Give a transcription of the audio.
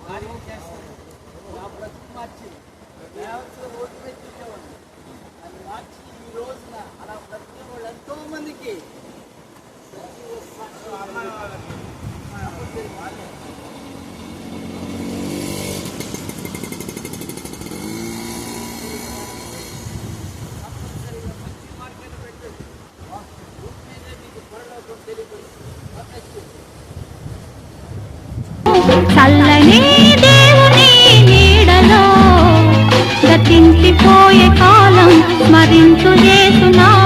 కార్యం చేస్తాడు నా బ్రతుకు మార్చి దేవతలు రోడ్డు మీద తిరిగేవాడు అది మార్చి ఈ రోజున అలా బ్రతికే వాళ్ళు ఎంతో మందికి సజీవ సాక్షి చల్లని దేవుని నీడలో గతించిపోయే కాలం మరించు చేస్తున్నాం